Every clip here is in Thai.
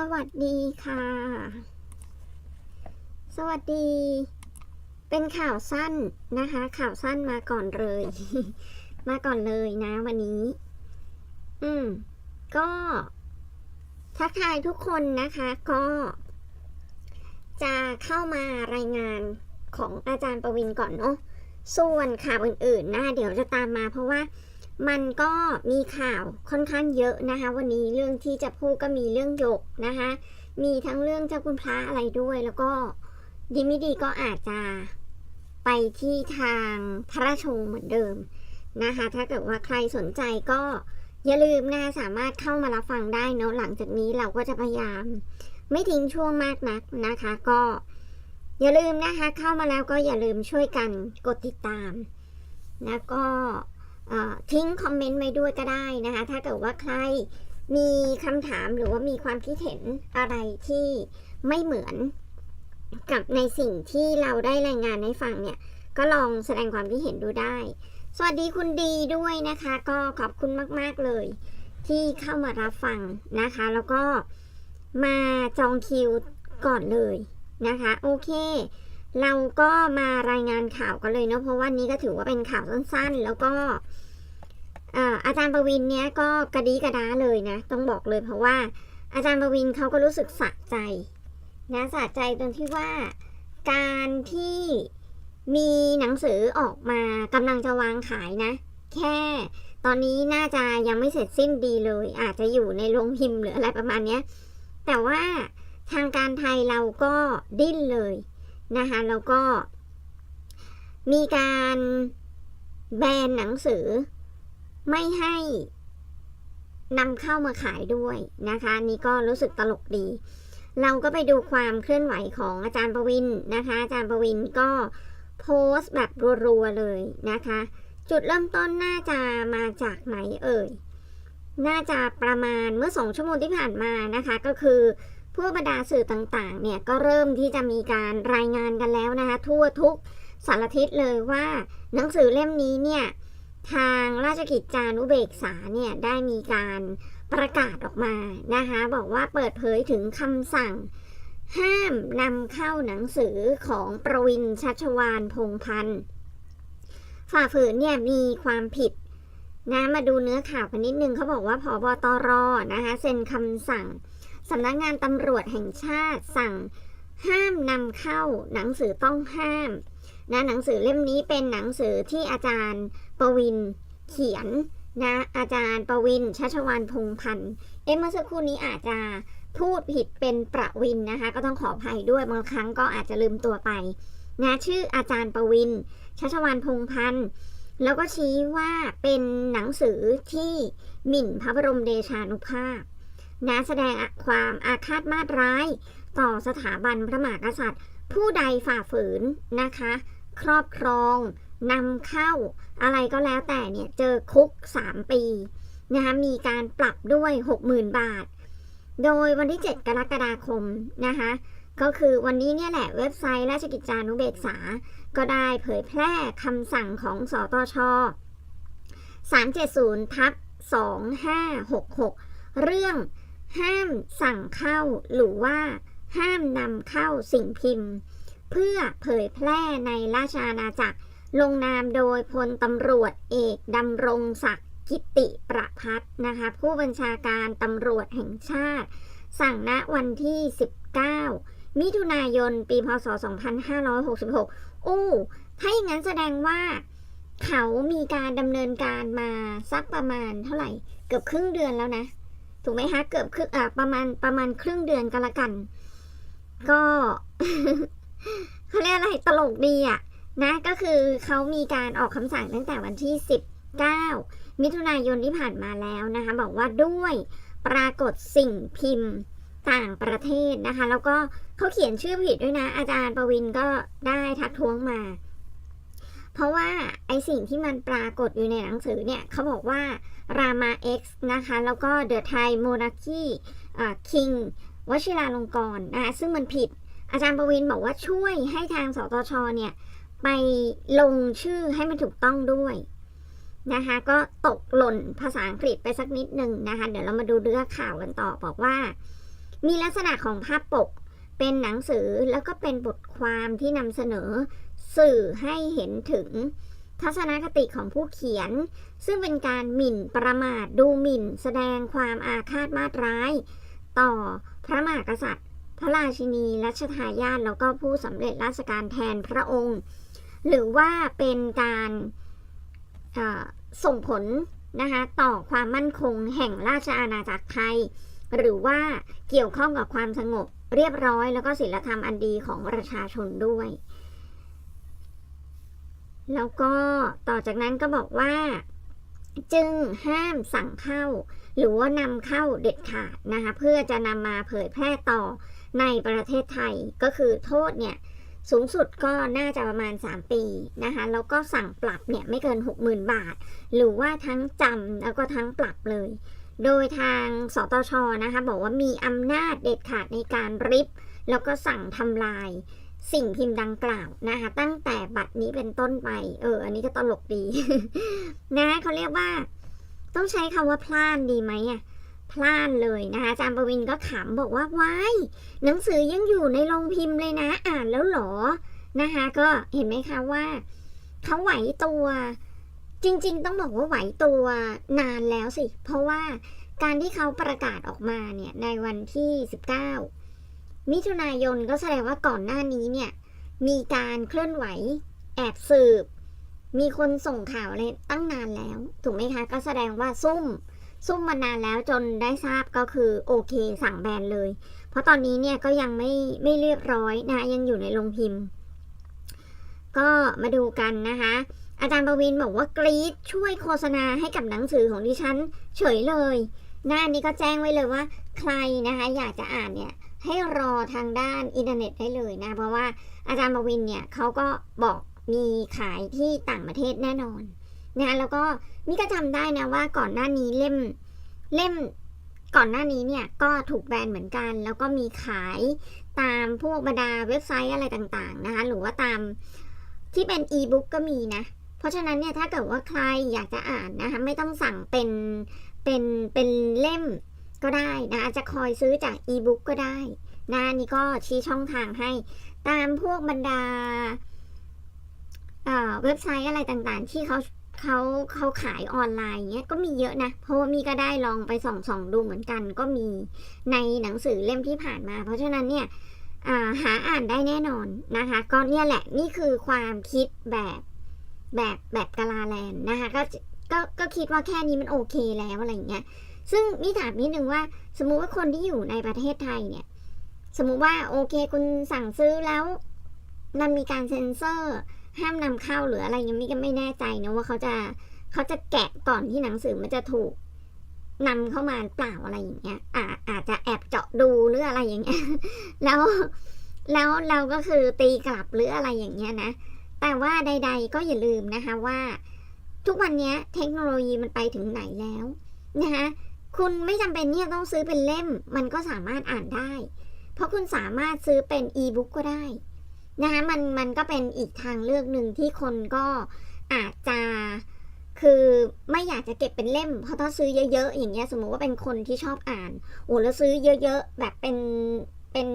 สวัสดีค่ะ สวัสดี เป็นข่าวสั้นนะคะ ข่าวสั้นมาก่อนเลย มาก่อนเลยนะวันนี้ อืม ก็ทักทายทุกคนนะคะก็ จะเข้ามารายงานของอาจารย์ประวินก่อนเนาะส่วนข่าวอื่นๆนะเดี๋ยวจะตามมาเพราะว่า มันก็มีข่าวค่อนข้างเยอะนะคะ วันนี้เรื่องที่จะพูดก็มีเรื่องหยกนะคะ มีทั้งเรื่องเจ้าคุณพระอะไรด้วยแล้วก็ดีไม่ดีก็อาจจะไปที่ทางพระราชงเหมือนเดิมนะคะ ถ้าเกิดว่าใครสนใจก็อย่าลืมนะสามารถเข้ามารับฟังได้เนาะหลังจากนี้เราก็จะพยายาม ไม่ทิ้งช่วงมากนักนะคะ ก็ อย่าลืมนะคะ เข้ามาแล้วก็อย่าลืมช่วยกันกดติดตาม แล้วก็ ทิ้งคอมเมนต์ไว้ด้วยก็ได้นะคะ ถ้าเกิดว่าใครมีคำถามหรือว่ามีความคิดเห็นอะไรที่ไม่เหมือนกับในสิ่งที่เราได้รายงานให้ฟังเนี่ย ก็ลองแสดงความคิดเห็นดูได้ สวัสดีคุณดีด้วยนะคะ ก็ขอบคุณมาก ๆ เลย ที่เข้ามารับฟังนะคะ แล้วก็มาจองคิวก่อนเลยนะคะ โอเค เราก็มารายงานข่าวกันเลยเนาะเพราะว่านี้ก็ถือว่าเป็นข่าวสั้นๆ แล้วก็ อาจารย์ประวินเนี้ยก็กระดีกระดาเลยนะ ต้องบอกเลยเพราะว่า อาจารย์ประวินเขาก็รู้สึกสะใจนะสะใจตรงที่ว่าการที่มีหนังสือออกมากำลังจะวางขายนะ แค่ตอนนี้น่าจะยังไม่เสร็จสิ้นดีเลย อาจจะอยู่ในโรงพิมพ์หรืออะไรประมาณนี้แต่ว่าทางการไทยเราก็ดิ้นเลยนะคะแล้วก็มีการแบนหนังสือ ไม่ให้นำเข้ามาขายด้วยนะคะนี่ก็รู้สึกตลกดี เราก็ไปดูความเคลื่อนไหวของอาจารย์ประวินนะคะ อาจารย์ประวินก็โพสต์แบบรัวๆเลยนะคะ จุดเริ่มต้นน่าจะมาจากไหนเอ่ย น่าจะประมาณเมื่อสองชั่วโมงที่ผ่านมานะคะ ก็คือพวกบรรดาสื่อต่างๆ เนี่ยก็เริ่มที่จะมีการรายงานกันแล้วนะคะ ทั่วทุกสารทิศเลยว่าหนังสือเล่มนี้เนี่ย ทางราชกิจจานุเบกษาเนี่ยได้มีการประกาศออกมานะคะบอกว่าเปิดเผยถึงคำสั่ง ห้ามนำเข้าหนังสือของประวินชัชวานพงพันธ์ฝ่าฝืนเนี่ยมีความผิดนะมาดูเนื้อข่าวกันนิดนึงเขาบอกว่าผบตรนะคะเซ็นคำสั่งสำนักงานตำรวจแห่งชาติสั่งห้ามนำเข้าหนังสือต้องห้ามนะหนังสือเล่มนี้เป็นหนังสือที่อาจารย์ ประวินเขียนนะ อาจารย์ประวินชัชวานพงพันธ์เอ๊ะเมื่อสักครู่นี้อาจจะพูดผิดเป็นประวินนะคะ ก็ต้องขออภัยด้วยบางครั้งก็อาจจะลืมตัวไปนะชื่ออาจารย์ประวินชัชวานพงพันธ์แล้วก็ชี้ว่าเป็นหนังสือที่หมิ่นพระบรมเดชานุภาพนะแสดงความอาฆาตมาตร้าย ต่อสถาบันพระมหากษัตริย์ ผู้ใดฝ่าฝืนนะคะ ครอบครอง นำเข้าอะไรก็แล้วแต่เนี่ย เจอคุก 3 ปีนะคะมีการปรับด้วย 60,000 บาท โดยวันที่ 7 กรกฎาคมนะคะก็คือวันนี้เนี่ยแหละเว็บไซต์ราชกิจจานุเบกษา ก็ได้เผยแพร่คำสั่งของสตช370ทับ2566 เรื่องห้ามสั่งเข้าหรือว่าห้ามนำเข้าสิ่งพิมพ์ เพื่อเผยแพร่ในราชอาณาจักร ลงนามโดยพลตำรวจเอกดำรงศักดิ์กิติประพัฒน์นะคะผู้บัญชาการตำรวจแห่งชาติ สั่งณวันที่ 19 มิถุนายน ปี พศ 2566 อู้ ถ้าอย่างนั้นแสดงว่า เขามีการดำเนินการมาสักประมาณเท่าไหร่ เกือบครึ่งเดือนแล้วนะ ถูกไหมคะ เกือบครึ่งอ่าประมาณประมาณครึ่งเดือนก็แล้วกัน ก็เขาเรียกอะไรตลกดีอะ นะก็คือเขามีการออกคำสั่งตั้งแต่วันที่ 19 มิถุนายนที่ผ่านมาแล้วนะคะ บอกว่าด้วยปรากฏสิ่งพิมพ์ต่างประเทศนะคะ แล้วก็เขาเขียนชื่อผิดด้วยนะ อาจารย์ประวินก็ได้ทักท้วงมา เพราะว่าไอสิ่งที่มันปรากฏอยู่ในหนังสือเนี่ยเขาบอกว่ารามา X นะคะ แล้วก็ The Thai Monarchy อ่า King วชิราลงกรณ์นะคะซึ่งมันผิดอาจารย์ประวินบอกว่าช่วยให้ทางสตชเนี่ย ไปลงชื่อให้มันถูกต้องด้วยนะคะก็ตกหล่นภาษาอังกฤษไปสักนิดหนึ่งนะคะเดี๋ยวเรามาดูเรื่องข่าวกันต่อบอกว่า มีลักษณะของภาพปกเป็นหนังสือแล้วก็เป็นบทความที่นำเสนอสื่อให้เห็นถึงทัศนคติของผู้เขียน ซึ่งเป็นการหมิ่นประมาทดูหมิ่น แสดงความอาฆาตมาตร้าย ต่อพระมหากษัตริย์ พระราชินีรัชทายาทแล้วก็ผู้สำเร็จราชการแทนพระองค์ หรือว่าเป็นการส่งผลนะคะต่อความมั่นคงแห่งราชอาณาจักรไทย หรือว่าเกี่ยวข้องกับความสงบเรียบร้อยแล้วก็ศีลธรรมอันดีของประชาชนด้วย แล้วก็ต่อจากนั้นก็บอกว่า จึงห้ามสั่งเข้า หรือว่านำเข้าเด็ดขาดนะคะเพื่อจะนำมาเผยแพร่ต่อ ในประเทศไทยก็คือโทษเนี่ยสูงสุดก็น่าจะประมาณ 3 ปีนะคะ แล้วก็สั่งปรับเนี่ยไม่เกิน 60,000 บาท หรือว่าทั้งจำแล้วก็ทั้งปรับเลย โดยทางสตชนะคะบอกว่ามีอำนาจเด็ดขาดในการริบ แล้วก็สั่งทำลายสิ่งพิมพ์ดังกล่าวนะคะ ตั้งแต่บัดนี้เป็นต้นไป เออ อันนี้ก็ตลกดี นะเขาเรียกว่า ต้องใช้คำว่าพลาดดีไหมอะ พลาดเลยนะคะอาจารย์ประวินก็ขำบอกว่าว้ายหนังสือยังอยู่ในโรงพิมพ์เลยนะอ่านแล้วหรอนะคะก็เห็นไหมคะว่าเขาไหวตัว จริง ๆ ต้องบอกว่าไหวตัวนานแล้วสิ เพราะว่าการที่เขาประกาศออกมาเนี่ยในวันที่ 19 มิถุนายนก็แสดงว่าก่อนหน้านี้เนี่ยมีการเคลื่อนไหวแอบสืบ มีคนส่งข่าวอะไรตั้งนานแล้ว ถูกไหมคะ ก็แสดงว่าซุ่ม ซุ่มมานานแล้วจนได้ทราบก็คือโอเค สั่งแบนเลย เพราะตอนนี้เนี่ยก็ยังไม่ไม่เรียบร้อยนะยังอยู่ในโรงพิมพ์ ก็มาดูกันนะคะ อาจารย์ประวินบอกว่ากรีดช่วยโฆษณาให้กับหนังสือของดิฉัน เฉยเลย หน้านี้ก็แจ้งไว้เลยว่า ใครนะคะอยากจะอ่านเนี่ยให้รอทางด้านอินเทอร์เน็ตได้เลยนะ เพราะว่าอาจารย์ประวินเนี่ยเขาก็บอกมีขายที่ต่างประเทศแน่นอน นะแล้วก็มิก็จำได้นะว่าก่อนหน้านี้เล่มเล่มก่อนหน้านี้เนี่ยก็ถูกแบนเหมือนกัน แล้วก็มีขายตามพวกบรรดาเว็บไซต์อะไรต่างๆนะคะหรือว่าตามที่เป็นอีบุ๊กก็มีนะ เพราะฉะนั้นเนี่ยถ้าเกิดว่าใครอยากจะอ่านนะคะไม่ต้องสั่งเป็นเป็นเป็นเล่มก็ได้นะอาจจะคอยซื้อจากอีบุ๊กก็ได้นะนี่ก็ชี้ช่องทางให้ตามพวกบรรดาเอ่อเว็บไซต์อะไรต่างๆ ที่เขา เขาเขาขายออนไลน์เนี้ยก็มีเยอะนะ เพราะว่ามีก็ได้ลองไปส่องส่องดูเหมือนกัน ก็มีในหนังสือเล่มที่ผ่านมา เพราะฉะนั้นเนี่ยาหาอ่านได้แน่นอนนะคะ ก็เนี่ยแหละนี่คือความคิดแบบแบบแบบกาลาแลนนะคะก็ก็ก็คิดว่าแค่นี้มันโอเคแล้วอะไรอย่างเงี้ยซึ่งนี่ถามนิดนึงว่า สมมุติว่าคนที่อยู่ในประเทศไทยเนี่ย สมมุติว่าโอเคคุณสั่งซื้อแล้วมันมีการเซ็นเซอร์ ห้ามนำเข้าหรืออะไรยังไม่ก็ไม่แน่ใจนะว่าเขาจะเขาจะแกะก่อนที่หนังสือมันจะถูกนำเข้ามาเปล่าอะไรอย่างเงี้ยอาอาจจะแอบเจาะดูหรืออะไรอย่างเงี้ยแล้วแล้วเราก็คือตีกลับหรืออะไรอย่างเงี้ยนะ แต่ว่าใด ๆ ก็อย่าลืมนะคะว่า ทุกวันนี้เทคโนโลยีมันไปถึงไหนแล้วนะคะคุณไม่จำเป็นเนี่ยต้องซื้อเป็นเล่ม มันก็สามารถอ่านได้ เพราะคุณสามารถซื้อเป็นอีบุ๊กก็ได้ นะคะมันมันก็เป็นอีกทางเลือกหนึ่งที่คนก็อาจจะคือไม่อยากจะเก็บเป็นเล่ม เพราะถ้าซื้อเยอะ ๆ อย่างเงี้ยสมมุติว่าเป็นคนที่ชอบอ่านโอ้แล้วซื้อเยอะ ๆ แบบเป็นเป็น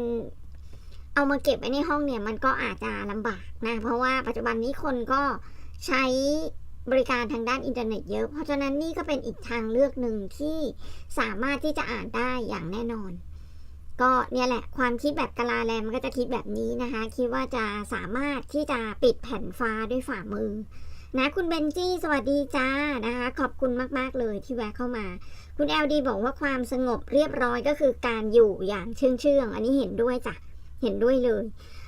เอามาเก็บไว้ในห้องเนี่ยมันก็อาจจะลำบากนะเพราะว่าปัจจุบันนี้คนก็ใช้บริการทางด้านอินเทอร์เน็ตเยอะ เพราะฉะนั้นนี่ก็เป็นอีกทางเลือกหนึ่งที่สามารถที่จะอ่านได้อย่างแน่นอน ก็เนี่ยแหละความคิดแบบกะลาแลมันก็จะคิดแบบนี้นะคะ คิดว่าจะสามารถที่จะปิดแผ่นฟ้าด้วยฝ่ามือนะคุณเบนจี้สวัสดีจ้านะคะ ขอบคุณมาก ๆ เลยที่แวะเข้ามา คุณแอลดีบอกว่าความสงบเรียบร้อยก็คือการอยู่อย่างเชื่องเชื่องอันนี้เห็นด้วยจ้ะเห็นด้วยเลย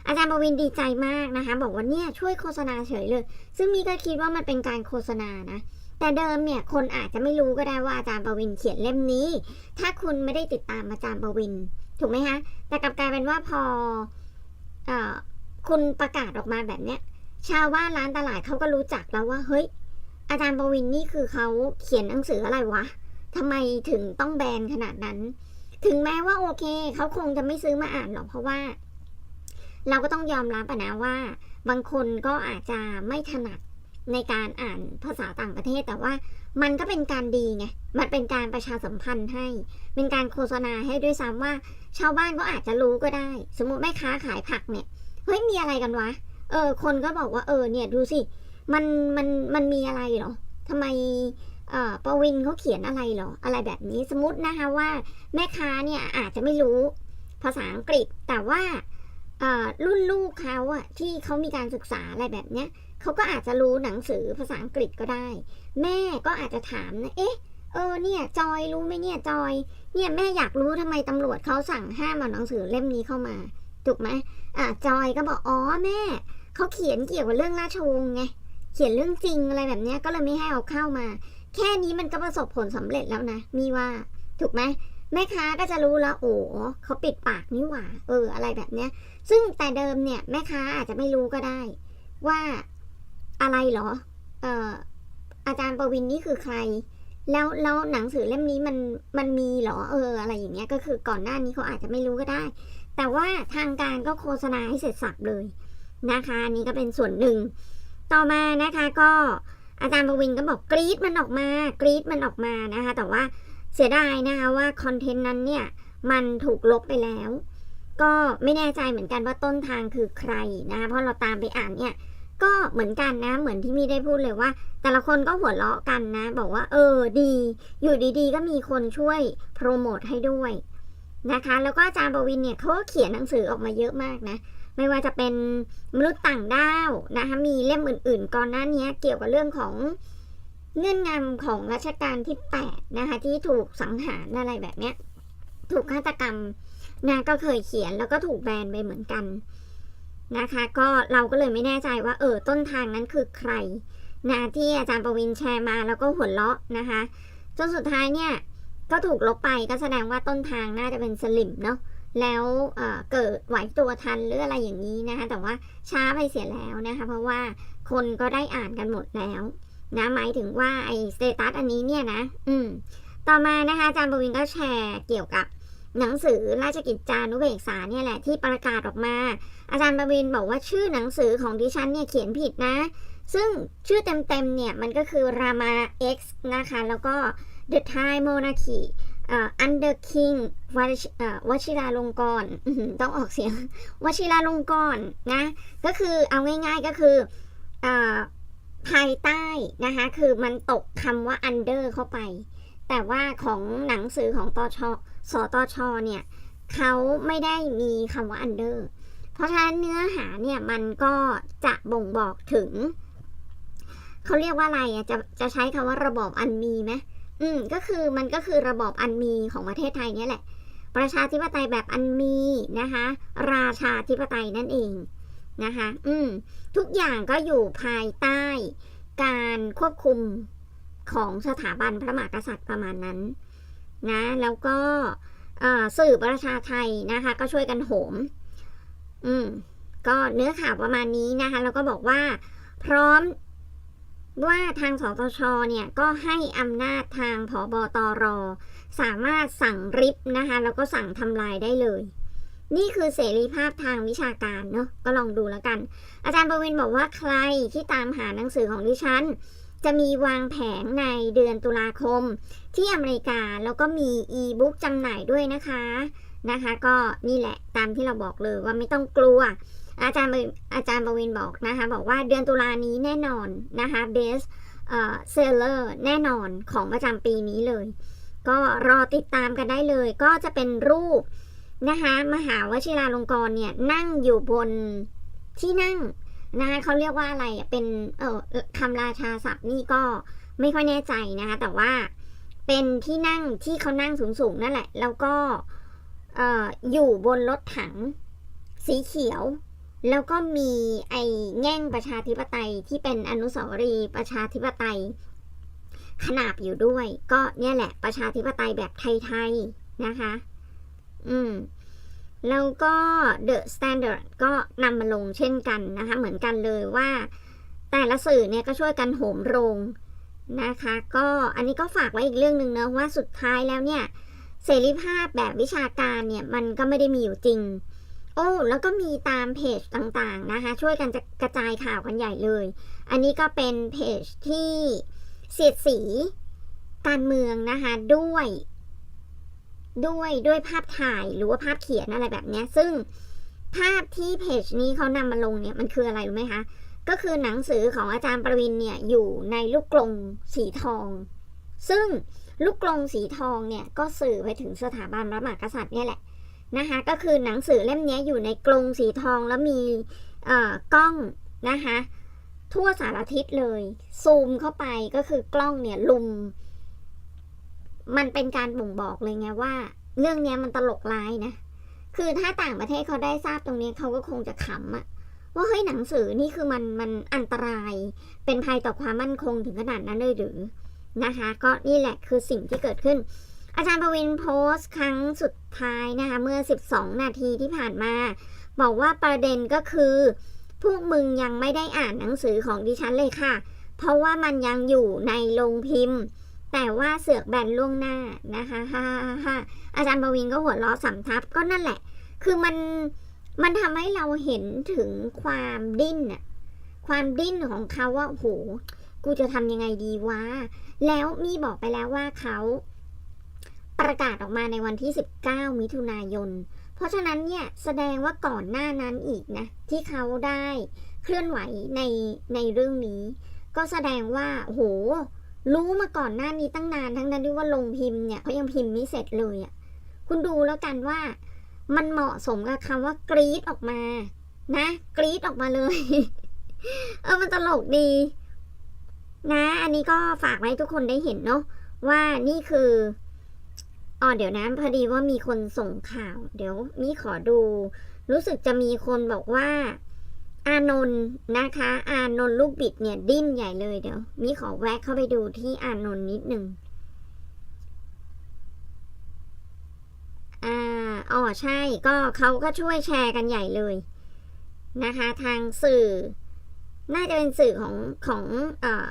อาจารย์ประวินดีใจมากนะคะ บอกว่าเนี่ยช่วยโฆษณาเฉยเลย ซึ่งมีก็คิดว่ามันเป็นการโฆษณานะแต่เดิมเนี่ยคนอาจจะไม่รู้ก็ได้ว่าอาจารย์ประวินเขียนเล่มนี้ ถ้าคุณไม่ได้ติดตามอาจารย์ประวิน ถูกไหมคะแต่กลับกลายเป็นว่าพอออคุณประกาศออกมาแบบเนี้ย ชาวบ้านร้านตลาดเขาก็รู้จักแล้วว่า เฮ้ย อาจารย์ประวินนี่คือเขาเขียนหนังสืออะไรวะทำไมถึงต้องแบนขนาดนั้น ถึงแม้ว่าโอเค เขาคงจะไม่ซื้อมาอ่านหรอกเพราะว่า เราก็ต้องยอมรับนะว่า บางคนก็อาจจะไม่ถนัดในการอ่านภาษาต่างประเทศแต่ว่า มันก็เป็นการดีไง มันเป็นการประชาสัมพันธ์ให้ เป็นการโฆษณาให้ด้วยซ้ำว่า ชาวบ้านก็อาจจะรู้ก็ได้ สมมติแม่ค้าขายผักเนี่ย เฮ้ยมีอะไรกันวะ เออ คนก็บอกว่าเออเนี่ยดูสิ มันมันมันมีอะไรเหรอทำไมเอ่อปวินเขาเขียนอะไรเหรอ อะไรแบบนี้สมมตินะคะว่าแม่ค้าเนี่ยอาจจะไม่รู้ภาษาอังกฤษแต่ว่า รุ่นลูกเขาอะที่เขามีการศึกษาอะไรแบบเนี้ยเขาก็อาจจะรู้หนังสือภาษาอังกฤษก็ได้ แม่ก็อาจจะถามนะเอ๊ะเออเนี่ยจอยรู้ไหมเนี่ยจอย เนี่ยแม่อยากรู้ทำไมตำรวจเขาสั่งห้ามเอาหนังสือเล่มนี้เข้ามาถูกไหมอะจอยก็บอกอ๋อแม่เขาเขียนเกี่ยวกับเรื่องราชวงศ์ไงเขียนเรื่องจริงอะไรแบบเนี้ยก็เลยไม่ให้เอาเข้ามา แค่นี้มันก็ประสบผลสำเร็จแล้วนะ มีว่าถูกไหม แม่ค้าก็จะรู้แล้วโอ้เขาปิดปากนี่หว่า เออ อะไรแบบเนี้ย ซึ่งแต่เดิมเนี่ยแม่ค้าอาจจะไม่รู้ก็ได้ ว่าอะไรเหรอ เอ่ออาจารย์ประวินนี่คือใคร แล้วแล้วหนังสือเล่มนี้มันมันมีเหรอเออ อะไรอย่างเงี้ยก็คือก่อนหน้านี้เขาอาจจะไม่รู้ก็ได้ แต่ว่าทางการก็โฆษณาให้เสร็จสับเลยนะคะอันนี้ก็เป็นส่วนหนึ่ง ต่อมานะคะก็อาจารย์ประวินก็บอกกรีดมันออกมากรีดมันออกมานะคะ แต่ว่า เสียดายนะคะว่าคอนเทนต์นั้นเนี่ยมันถูกลบไปแล้ว ก็ไม่แน่ใจเหมือนกันว่าต้นทางคือใครนะคะเพราะเราตามไปอ่านเนี่ยก็เหมือนกันนะ เหมือนที่มีได้พูดเลยว่า แต่ละคนก็หัวเราะกันนะ บอกว่า เออดี อยู่ดีๆ ก็มีคนช่วยโปรโมทให้ด้วยนะคะ แล้วก็อาจารย์ปวินเนี่ยเขาก็เขียนหนังสือออกมาเยอะมากนะ ไม่ว่าจะเป็นมนุษย์ต่างดาวนะคะ มีเล่มอื่นๆ ก่อนหน้านี้เกี่ยวกับเรื่องของ เงื่อนงำของรัชกาลที่8นะคะที่ถูกสังหารอะไรแบบเนี้ยถูกฆาตกรรมนะก็เคยเขียนแล้วก็ถูกแบนไปเหมือนกันนะคะ ก็เราก็เลยไม่แน่ใจว่าเออต้นทางนั้นคือใครนะที่อาจารย์ประวินแชร์มาแล้วก็หัวเราะนะคะจนสุดท้ายเนี่ยก็ถูกลบไปก็แสดงว่าต้นทางน่าจะเป็นสลิมเนาะแล้วเเกิดไหวตัวทันหรืออะไรอย่างนี้นะคะแต่ว่าช้าไปเสียแล้วนะคะ เพราะว่าคนก็ได้อ่านกันหมดแล้ว นะหมายถึงว่าไอ้สเตตัสอันนี้เนี่ยนะอืมต่อมานะคะอาจารย์บวินก็แชร์เกี่ยวกับหนังสือราชกิจจานุเบกษาเนี่ยแหละที่ประกาศออกมา อาจารย์บวินบอกว่าชื่อหนังสือของดิฉันเนี่ยเขียนผิดนะ ซึ่งชื่อเต็มๆเนี่ยมันก็คือรามา X นะคะ แล้วก็ The Thai Monarchy อันเดอร์คิงวชิราลงกรณต้องออกเสียงวชิราลงกรณนะ ก็คือเอาง่ายๆก็คืออ ภายใต้นะคะ คือมันตกคำว่า under เข้าไป แต่ว่าของหนังสือของตชสตชเนี่ยเขาไม่ได้มีคำว่า under เพราะฉะนั้นเนื้อหาเนี่ยมันก็จะบ่งบอกถึง เขาเรียกว่าอะไรอะจะจะใช้คำว่าระบอบอันมีไหมอืมก็คือมันก็คือระบอบอันมีของประเทศไทยเนี่ยแหละ ประชาธิปไตยแบบอันมีนะคะ ราชาธิปไตยนั่นเอง นะคะ อืม ทุกอย่างก็อยู่ภายใต้การควบคุมของสถาบันพระมหากษัตริย์ประมาณนั้นนะ แล้วก็สื่อประชาไทยนะคะ ก็ช่วยกันโหม อืม ก็เนื้อข่าวประมาณนี้นะคะ แล้วก็บอกว่า พร้อมว่าทางสตชเนี่ย ก็ให้อำนาจทางผบตร สามารถสั่งริบนะคะ แล้วก็สั่งทำลายได้เลย นี่คือเสรีภาพทางวิชาการเนาะก็ลองดูแล้วกัน อาจารย์ประวินบอกว่าใครที่ตามหาหนังสือของดิฉัน จะมีวางแผงในเดือนตุลาคม ที่อเมริกาแล้วก็มีอีบุ๊กจำหน่ายด้วยนะคะนะคะ ก็นี่แหละตามที่เราบอกเลยว่าไม่ต้องกลัว อาจารย์อาจารย์บวินบอกนะคะ บอกว่าเดือนตุลานี้แน่นอนนะคะ best เซลเลอร์แน่นอนของประจำปีนี้เลย ก็รอติดตามกันได้เลย ก็จะเป็นรูป นะคะมหาวชิราลงกรณ์เนี่ยนั่งอยู่บนที่นั่งนะคะเขาเรียกว่าอะไรเป็นเออคำราชาศัพท์นี่ก็ไม่ค่อยแน่ใจนะคะแต่ว่าเป็นที่นั่งที่เขานั่งสูงๆนั่นแหละ แล้วก็อยู่บนรถถังสีเขียว แล้วก็มีไอ้แง่งประชาธิปไตยที่เป็นอนุสาวรีย์ประชาธิปไตย ขนาบอยู่ด้วย ก็เนี่ยแหละประชาธิปไตยแบบไทยๆนะคะ อืมแล้วก็ The Standard ก็นำมาลงเช่นกันนะคะ เหมือนกันเลยว่า แต่ละสื่อเนี่ยก็ช่วยกันโหมโรงนะคะ ก็อันนี้ก็ฝากไว้อีกเรื่องหนึ่งนะว่าสุดท้ายแล้วเนี่ย เสรีภาพแบบวิชาการเนี่ยมันก็ไม่ได้มีอยู่จริง โอ้แล้วก็มีตามเพจต่างๆนะคะ ช่วยกันจะกระจายข่าวกันใหญ่เลย อันนี้ก็เป็นเพจที่เสียดสีการเมืองนะคะด้วย ด้วยด้วยภาพถ่ายหรือว่าภาพเขียนอะไรแบบนี้ซึ่งภาพที่เพจนี้เขานำมาลงเนี่ยมันคืออะไรรู้ไหมคะก็คือหนังสือของอาจารย์ประวินเนี่ยอยู่ในลูกกลงสีทอง ซึ่งลูกกลงสีทองเนี่ยก็สื่อไปถึงสถาบันพระมหากษัตริย์เนี่ยแหละนะคะก็คือหนังสือเล่มนี้อยู่ในกลงสีทองแล้วมีเอ่อกล้องนะคะทั่วสารทิศเลย ซูมเข้าไปก็คือกล้องเนี่ยลุม มันเป็นการบ่งบอกเลยไงว่า เรื่องนี้มันตลกร้ายนะ คือถ้าต่างประเทศเขาได้ทราบตรงนี้เขาก็คงจะขำอะว่าเฮ้ยหนังสือนี่คือมันมันอันตราย เป็นภัยต่อความมั่นคงถึงขนาดนั้นเลยหรือนะคะ ก็นี่แหละคือสิ่งที่เกิดขึ้น อาจารย์ประวินโพสต์ครั้งสุดท้ายนะคะ เมื่อ 12 นาทีที่ผ่านมา บอกว่าประเด็นก็คือ พวกมึงยังไม่ได้อ่านหนังสือของดิฉันเลยค่ะ เพราะว่ามันยังอยู่ในโรงพิมพ์ แต่ว่าเสือกแบนล่วงหน้านะคะฮ่าฮ่าอาจารย์ประวินก็หัวเราะสำทับก็นั่นแหละ คือมันมันทำให้เราเห็นถึงความดิ้นอะความดิ้นของเขาว่าโหกูจะทำยังไงดีวะ แล้วมีบอกไปแล้วว่าเขาประกาศออกมาในวันที่ 19 มิถุนายน เพราะฉะนั้นเนี่ยแสดงว่าก่อนหน้านั้นอีกนะ ที่เขาได้เคลื่อนไหวในในเรื่องนี้ ก็แสดงว่าโห รู้มาก่อนหน้านี้ตั้งนานทั้งนั้นที่ว่าลงพิมพ์เนี่ยเขายังพิมพ์ไม่เสร็จเลยอะ่ะคุณดูแล้วกันว่า มันเหมาะสมกับคำว่ากรีดออกมา นะ กรีดออกมาเลย เออมันตลกดี นะ อันนี้ก็ฝากไว้ทุกคนได้เห็นเนาะว่านี่คืออ๋อเดี๋ยวนะพอดีว่ามีคนส่งข่าว เดี๋ยวมีขอดู รู้สึกจะมีคนบอกว่า อานนท์นะคะ อานนท์ลูกบิดเนี่ยดิ้นใหญ่เลยเดี๋ยวมีขอแวะเข้าไปดูที่อานนท์นิดหนึ่งอ่าอ๋อใช่ก็เขาก็ช่วยแชร์กันใหญ่เลยนะคะ ทางสื่อ น่าจะเป็นสื่อของของเอ่อ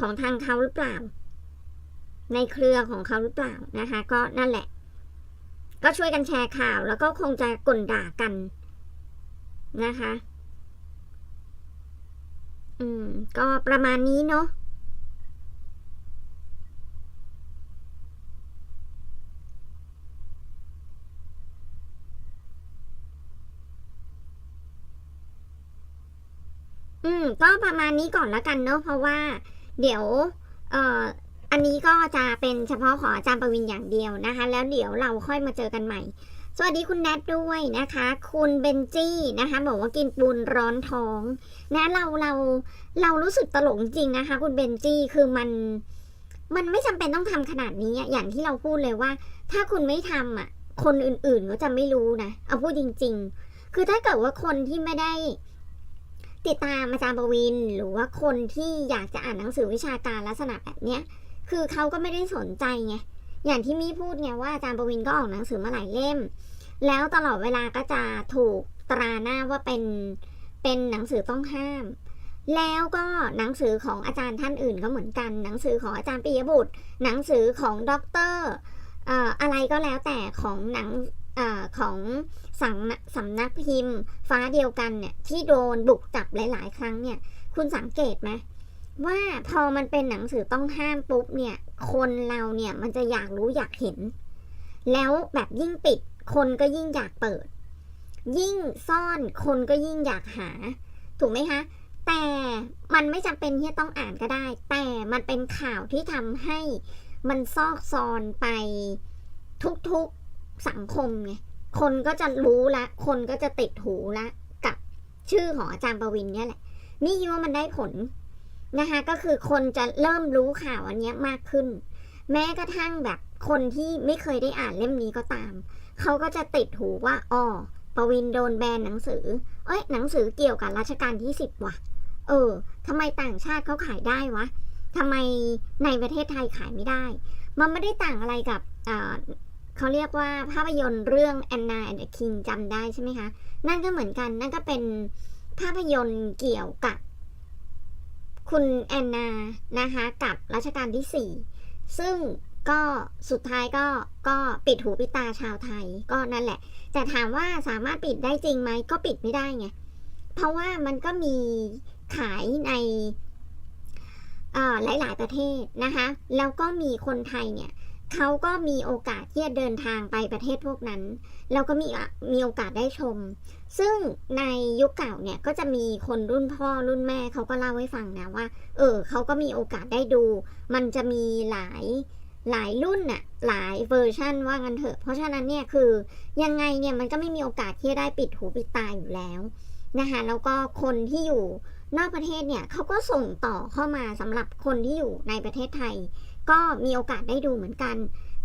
ของทางเขาหรือเปล่า ในเครือของเขาหรือเปล่านะคะ ก็นั่นแหละ ก็ช่วยกันแชร์ข่าวแล้วก็คงจะกลด่ากันนะคะ อืม ก็ประมาณนี้เนาะอืม ก็ประมาณนี้ก่อนแล้วกันเนาะเพราะว่า เดี๋ยว เอ่อ อันนี้ก็จะเป็นเฉพาะของอาจารย์ประวินอย่างเดียวนะคะ แล้วเดี๋ยวเราค่อยมาเจอกันใหม่ สวัสดีคุณแนทด้วยนะคะ คุณเบนจี้นะคะบอกว่ากินปูนร้อนท้องนะเราเราเรารู้สึกตลกจริงนะคะ คุณเบนจี้คือมันมันไม่จำเป็นต้องทำขนาดนี้อย่างที่เราพูดเลยว่า ถ้าคุณไม่ทำอะ คนอื่นๆก็จะไม่รู้นะเอาพูดจริง ๆ คือถ้าเกิดว่าคนที่ไม่ได้ติดตามอาจารย์ประวิน หรือว่าคนที่อยากจะอ่านหนังสือวิชาการลักษณะแบบเนี้ย คือเขาก็ไม่ได้สนใจไง อย่างที่มี่พูดไงว่าอาจารย์ประวินก็ออกหนังสือมาหลายเล่ม แล้วตลอดเวลาก็จะถูกตราหน้าว่าเป็นเป็นหนังสือต้องห้าม แล้วก็หนังสือของอาจารย์ท่านอื่นก็เหมือนกัน หนังสือของอาจารย์ปิยบุตร หนังสือของด็อกเตอร์อะไรก็แล้วแต่ของหนังอของสำนักสำนักพิมพ์ ฟ้าเดียวกันเนี่ยที่โดนบุกจับหลาย ๆ ครั้งเนี่ยคุณสังเกตไหม ว่าพอมันเป็นหนังสือต้องห้ามปุ๊บเนี่ย คนเราเนี่ยมันจะอยากรู้อยากเห็น แล้วแบบยิ่งปิด คนก็ยิ่งอยากเปิด ยิ่งซ่อนคนก็ยิ่งอยากหา ถูกไหมคะแต่มันไม่จำเป็นที่ต้องอ่านก็ได้ แต่มันเป็นข่าวที่ทำให้มันซอกซอนไปทุกๆสังคมไงคนก็จะรู้ละ คนก็จะติดหูละ กับชื่อของอาจารย์ประวินเนี่ยแหละ นี่คิดว่ามันได้ผล นะคะก็คือคนจะเริ่มรู้ข่าวอันนี้มากขึ้น แม้กระทั่งแบบคนที่ไม่เคยได้อ่านเล่มนี้ก็ตาม เขาก็จะติดหูว่าอ๋อปวินโดนแบนหนังสือ เอ้ยหนังสือเกี่ยวกับรัชกาลที่สิบว่ะ เออทำไมต่างชาติเขาขายได้วะทำไมในประเทศไทยขายไม่ได้ มันไม่ได้ต่างอะไรกับเขาเรียกว่าภาพยนตร์เรื่อง Anna and the King จำได้ใช่ไหมคะ นั่นก็เหมือนกัน นั่นก็เป็นภาพยนตร์เกี่ยวกับ คุณแอนนานะคะกับรัชกาลที่สี่ซึ่งก็สุดท้ายก็ก็ปิดหูปิดตาชาวไทยก็นั่นแหละ แต่ถามว่าสามารถปิดได้จริงไหมก็ปิดไม่ได้ไง เพราะว่ามันก็มีขายในหลายหลายๆประเทศนะคะ แล้วก็มีคนไทยเนี่ย เขาก็มีโอกาสที่จะเดินทางไปประเทศพวกนั้น แล้วก็มีมีโอกาสได้ชม ซึ่งในยุคเก่าเนี่ยก็จะมีคนรุ่นพ่อรุ่นแม่เขาก็เล่าให้ฟังนะว่า เออเขาก็มีโอกาสได้ดู มันจะมีหลายหลายรุ่นน่ะหลายเวอร์ชันว่างันเถอะเพราะฉะนั้นเนี่ยคือยังไงเนี่ยมันก็ไม่มีโอกาสที่จะได้ปิดหูปิดตาอยู่แล้วนะคะแล้วก็คนที่อยู่นอกประเทศเนี่ยเขาก็ส่งต่อเข้ามาสำหรับคนที่อยู่ในประเทศไทย ก็มีโอกาสได้ดูเหมือนกัน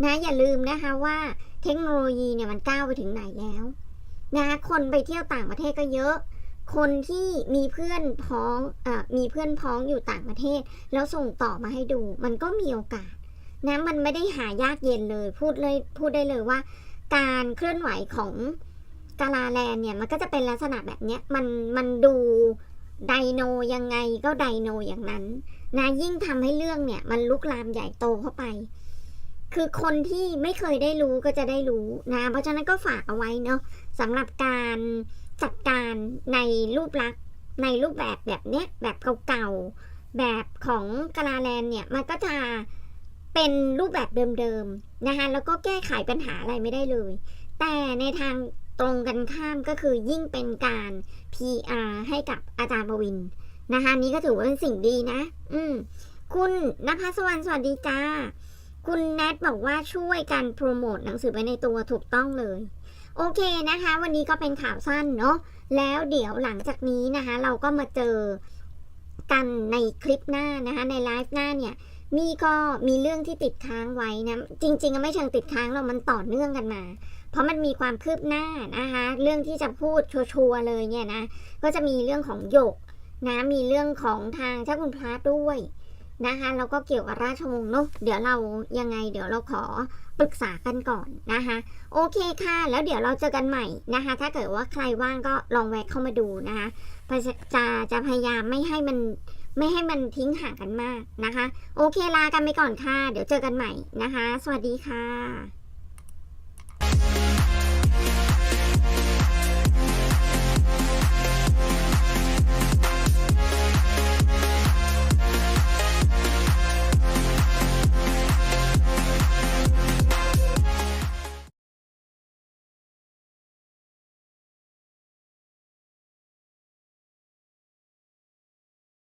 นะอย่าลืมนะคะว่าเทคโนโลยีเนี่ยมันก้าวไปถึงไหนแล้วนะคนไปเที่ยวต่างประเทศก็เยอะ คนที่มีเพื่อนพ้องอมีเพื่อนพ้องอยู่ต่างประเทศ แล้วส่งต่อมาให้ดู มันก็มีโอกาสนะมันไม่ได้หายากเย็นเลยพูดเลยพูดได้เลยว่า การเคลื่อนไหวของกาลาแลนเนี่ยมันก็จะเป็นลักษณะแบบเนี้ยมันมันดู ไดโนยังไงก็ไดโนอย่างนั้นนะยิ่งทำให้เรื่องเนี่ย มันลุกลามใหญ่โตเข้าไป คือคนที่ไม่เคยได้รู้ก็จะได้รู้นะเพราะฉะนั้นก็ฝากเอาไว้เนาะสำหรับการจัดการในรูปลักษณ์ในรูปแบบแบบเนี้ยแบบเก่าๆแบบของกาลาแลนเนี่ยมันก็จะเป็นรูปแบบเดิมๆนะคะแล้วก็แก้ไขปัญหาอะไรไม่ได้เลย แต่ในทาง ตรงกันข้ามก็คือยิ่งเป็นการ PR ให้กับอาจารย์ประวินนะคะนี่ก็ถือว่าเป็นสิ่งดีนะ อืม คุณนภัสวรรณสวัสดีจ้า คุณแนทบอกว่าช่วยกันโปรโมทหนังสือไปในตัวถูกต้องเลย โอเคนะคะ วันนี้ก็เป็นข่าวสั้นเนาะ แล้วเดี๋ยวหลังจากนี้นะคะ เราก็มาเจอกันในคลิปหน้านะคะ ในไลฟ์หน้าเนี่ย มีก็มีเรื่องที่ติดค้างไว้นะ จริงๆก็ไม่เชิงติดค้างเรามันต่อเนื่องกันมา เพราะมันมีความคืบหน้านะคะเรื่องที่จะพูดชัวร์เลยเนี่ยนะก็จะมีเรื่องของหยกนะมีเรื่องของทางเจ้าคุณพระด้วยนะคะแล้วก็เกี่ยวกับราชวงศ์เนาะเดี๋ยวเรายังไง เดี๋ยวเราขอปรึกษากันก่อนนะคะโอเคค่ะ แล้วเดี๋ยวเราเจอกันใหม่นะคะ ถ้าเกิดว่าใครว่างก็ลองแวะเข้ามาดูนะคะจะจะพยายามไม่ให้มันไม่ให้มันทิ้งห่างกันมากนะคะ โอเคลากันไปก่อนค่ะ เดี๋ยวเจอกันใหม่นะคะ สวัสดีค่ะ you